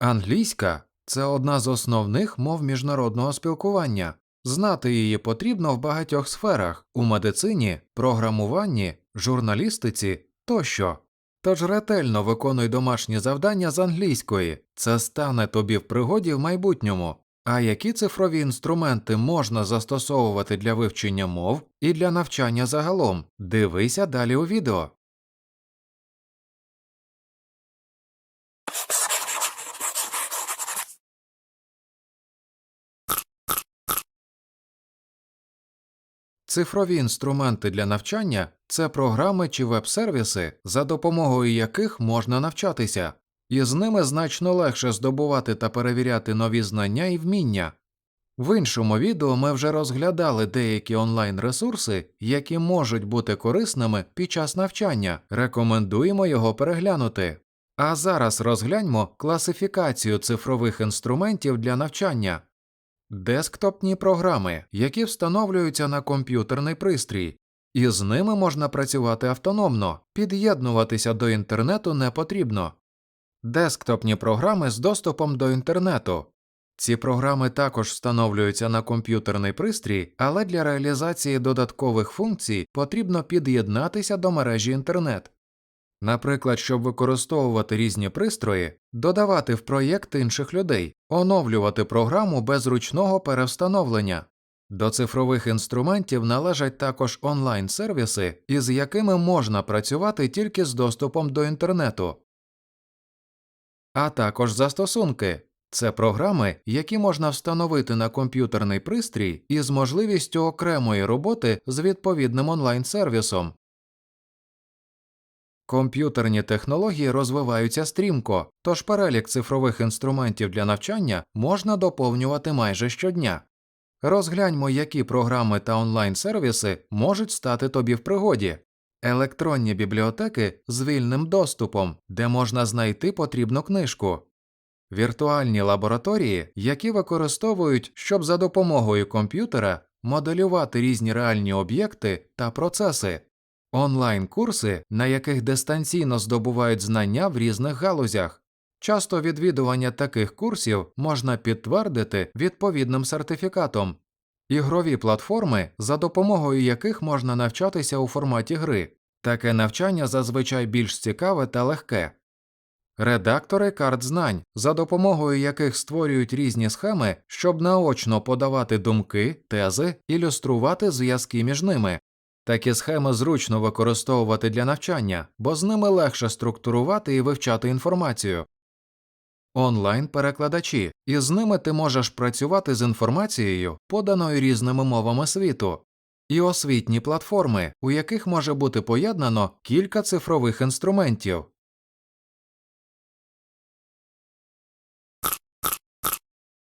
Англійська це одна з основних мов міжнародного спілкування. Знати її потрібно в багатьох сферах у медицині, програмуванні, журналістиці тощо. Тож ретельно виконуй домашні завдання з англійської, це стане тобі в пригоді в майбутньому. А які цифрові інструменти можна застосовувати для вивчення мов і для навчання загалом? Дивися далі у відео. Цифрові інструменти для навчання це програми чи веб-сервіси, за допомогою яких можна навчатися, і з ними значно легше здобувати та перевіряти нові знання і вміння. В іншому відео ми вже розглядали деякі онлайн ресурси, які можуть бути корисними під час навчання. Рекомендуємо його переглянути. А зараз розгляньмо класифікацію цифрових інструментів для навчання. Десктопні програми, які встановлюються на комп'ютерний пристрій, і з ними можна працювати автономно, під'єднуватися до інтернету не потрібно. Десктопні програми з доступом до інтернету. Ці програми також встановлюються на комп'ютерний пристрій, але для реалізації додаткових функцій потрібно під'єднатися до мережі інтернет. Наприклад, щоб використовувати різні пристрої, додавати в проєкт інших людей, оновлювати програму без ручного перевстановлення. До цифрових інструментів належать також онлайн-сервіси, із якими можна працювати тільки з доступом до інтернету, а також застосунки. Це програми, які можна встановити на комп'ютерний пристрій із можливістю окремої роботи з відповідним онлайн-сервісом. Комп'ютерні технології розвиваються стрімко, тож перелік цифрових інструментів для навчання можна доповнювати майже щодня. Розгляньмо, які програми та онлайн-сервіси можуть стати тобі в пригоді. Електронні бібліотеки з вільним доступом, де можна знайти потрібну книжку. Віртуальні лабораторії, які використовують, щоб за допомогою комп'ютера моделювати різні реальні об'єкти та процеси. Онлайн-курси, на яких дистанційно здобувають знання в різних галузях. Часто відвідування таких курсів можна підтвердити відповідним сертифікатом. Ігрові платформи, за допомогою яких можна навчатися у форматі гри. Таке навчання зазвичай більш цікаве та легке. Редактори карт знань, за допомогою яких створюють різні схеми, щоб наочно подавати думки, тези, ілюструвати зв'язки між ними. Такі схеми зручно використовувати для навчання, бо з ними легше структурувати і вивчати інформацію. Онлайн-перекладачі, і з ними ти можеш працювати з інформацією, поданою різними мовами світу, і освітні платформи, у яких може бути поєднано кілька цифрових інструментів.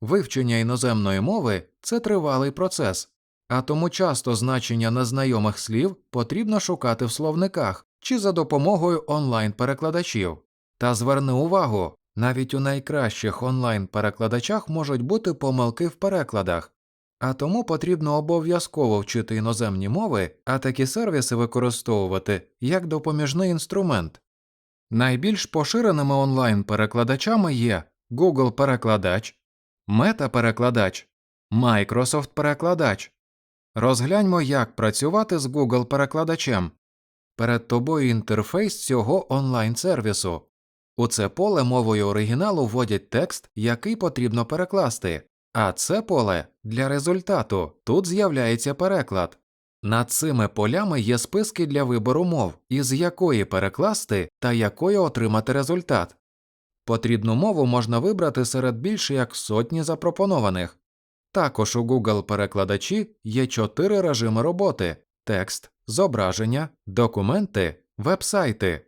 Вивчення іноземної мови це тривалий процес, а тому часто значення незнайомих слів потрібно шукати в словниках чи за допомогою онлайн-перекладачів. Та зверни увагу, навіть у найкращих онлайн-перекладачах можуть бути помилки в перекладах, а тому потрібно обов'язково вчити іноземні мови, а такі сервіси використовувати як допоміжний інструмент. Найбільш поширеними онлайн-перекладачами є Google перекладач, Meta перекладач, Microsoft перекладач. Розгляньмо, як працювати з Google перекладачем. Перед тобою інтерфейс цього онлайн-сервісу. У це поле мовою оригіналу вводять текст, який потрібно перекласти, а це поле для результату. Тут з'являється переклад. Над цими полями є списки для вибору мов, із якої перекласти та якою отримати результат. Потрібну мову можна вибрати серед більше як сотні запропонованих. Також у Google перекладачі є чотири режими роботи текст, зображення, документи, вебсайти.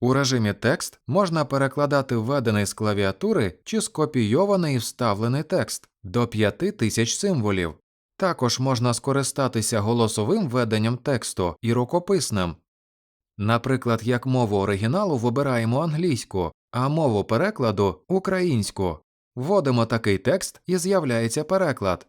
У режимі текст можна перекладати введений з клавіатури чи скопійований і вставлений текст до 5000 символів. Також можна скористатися голосовим веденням тексту і рукописним. Наприклад, як мову оригіналу вибираємо англійську, а мову перекладу українську. Вводимо такий текст і з'являється переклад.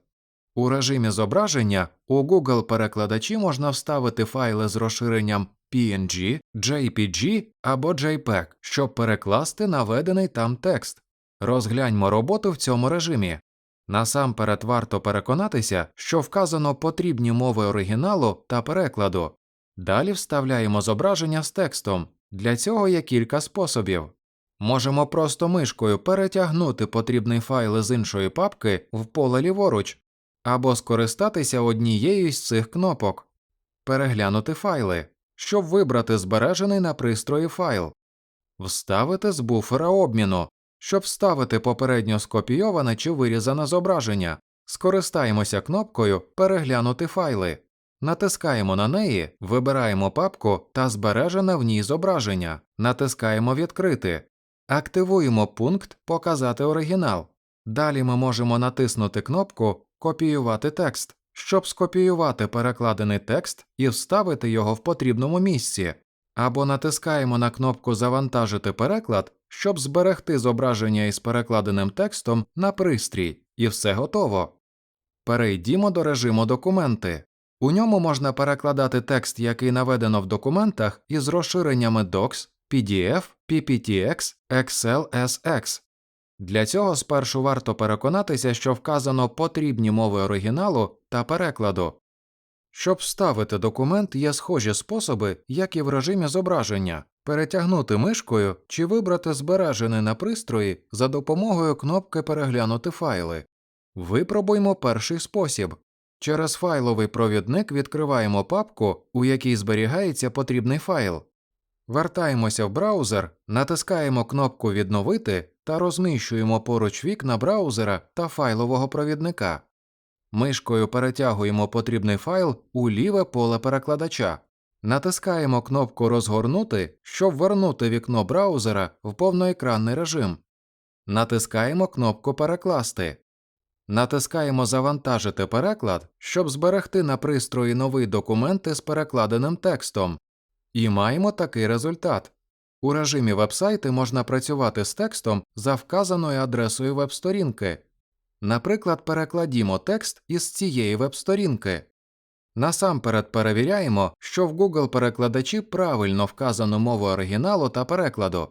У режимі зображення у Google перекладачі можна вставити файли з розширенням PNG, JPG або JPEG, щоб перекласти наведений там текст. Розгляньмо роботу в цьому режимі. Насамперед варто переконатися, що вказано потрібні мови оригіналу та перекладу. Далі вставляємо зображення з текстом. Для цього є кілька способів. Можемо просто мишкою перетягнути потрібний файл з іншої папки в поле ліворуч, або скористатися однією з цих кнопок, переглянути файли, щоб вибрати збережений на пристрої файл, вставити з буфера обміну, щоб вставити попередньо скопійоване чи вирізане зображення. Скористаємося кнопкою Переглянути файли. Натискаємо на неї, вибираємо папку та збережене в ній зображення, натискаємо Відкрити. Активуємо пункт Показати оригінал. Далі ми можемо натиснути кнопку Копіювати текст, щоб скопіювати перекладений текст і вставити його в потрібному місці, або натискаємо на кнопку Завантажити переклад, щоб зберегти зображення із перекладеним текстом на пристрій, і все готово. Перейдімо до режиму Документи. У ньому можна перекладати текст, який наведено в документах, із розширеннями Docs, PDF, PPTX, XLSX. Для цього спершу варто переконатися, що вказано потрібні мови оригіналу та перекладу. Щоб вставити документ, є схожі способи, як і в режимі зображення перетягнути мишкою чи вибрати збережений на пристрої за допомогою кнопки Переглянути файли. Випробуймо перший спосіб. Через файловий провідник відкриваємо папку, у якій зберігається потрібний файл. Вертаємося в браузер, натискаємо кнопку Відновити та розміщуємо поруч вікна браузера та файлового провідника. Мишкою перетягуємо потрібний файл у ліве поле перекладача. Натискаємо кнопку Розгорнути, щоб вернути вікно браузера в повноекранний режим. Натискаємо кнопку Перекласти. Натискаємо Завантажити переклад, щоб зберегти на пристрої новий документ із перекладеним текстом. І маємо такий результат. У режимі вебсайти можна працювати з текстом за вказаною адресою веб-сторінки. Наприклад, перекладімо текст із цієї веб-сторінки. Насамперед перевіряємо, що в Google перекладачі правильно вказано мову оригіналу та перекладу.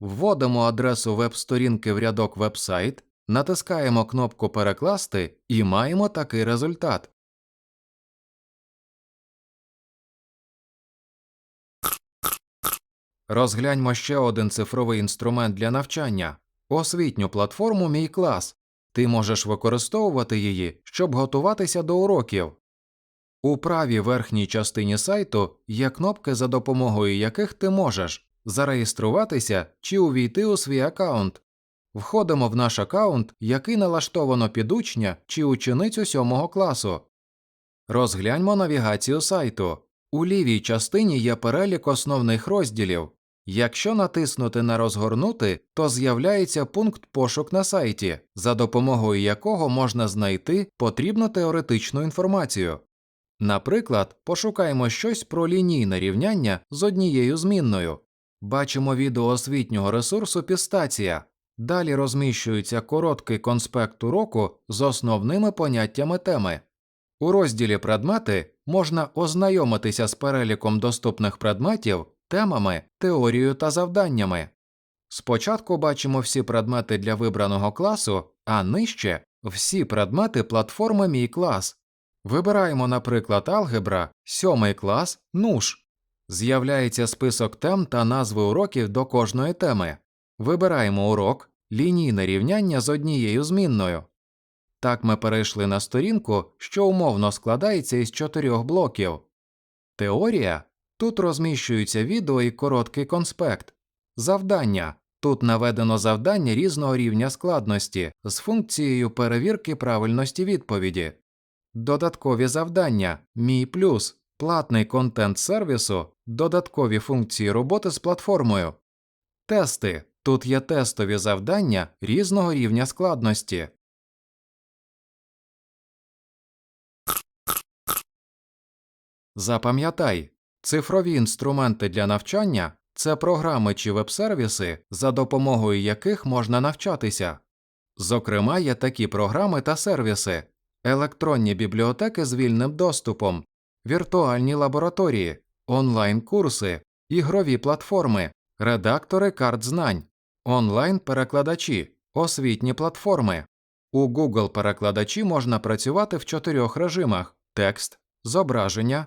Вводимо адресу веб-сторінки в рядок вебсайт, натискаємо кнопку Перекласти і маємо такий результат. Розгляньмо ще один цифровий інструмент для навчання освітню платформу Мій клас. Ти можеш використовувати її, щоб готуватися до уроків. У правій верхній частині сайту є кнопки, за допомогою яких ти можеш зареєструватися чи увійти у свій аккаунт. Входимо в наш аккаунт, який налаштовано під учня чи ученицю 7 класу. Розгляньмо навігацію сайту. У лівій частині є перелік основних розділів. Якщо натиснути на розгорнути, то з'являється пункт пошук на сайті, за допомогою якого можна знайти потрібну теоретичну інформацію. Наприклад, пошукаємо щось про лінійне рівняння з однією змінною. Бачимо відео освітнього ресурсу Пістація. Далі розміщується короткий конспект уроку з основними поняттями теми. У розділі Предмети можна ознайомитися з переліком доступних предметів, темами, теорією та завданнями. Спочатку бачимо всі предмети для вибраного класу, а нижче всі предмети платформи Мій клас. Вибираємо, наприклад, алгебра, 7 клас, НУШ. З'являється список тем та назви уроків до кожної теми. Вибираємо урок, лінійне рівняння з однією змінною. Так ми перейшли на сторінку, що умовно складається із чотирьох блоків. Теорія тут розміщується відео і короткий конспект. Завдання тут наведено завдання різного рівня складності з функцією перевірки правильності відповіді. Додаткові завдання Мій плюс, платний контент сервісу, додаткові функції роботи з платформою. Тести тут є тестові завдання різного рівня складності. Запам'ятай, цифрові інструменти для навчання це програми чи веб-сервіси, за допомогою яких можна навчатися. Зокрема, є такі програми та сервіси, електронні бібліотеки з вільним доступом, віртуальні лабораторії, онлайн-курси, ігрові платформи, редактори карт знань, онлайн-перекладачі, Освітні платформи. У Google перекладачі можна працювати в чотирьох режимах: текст, зображення,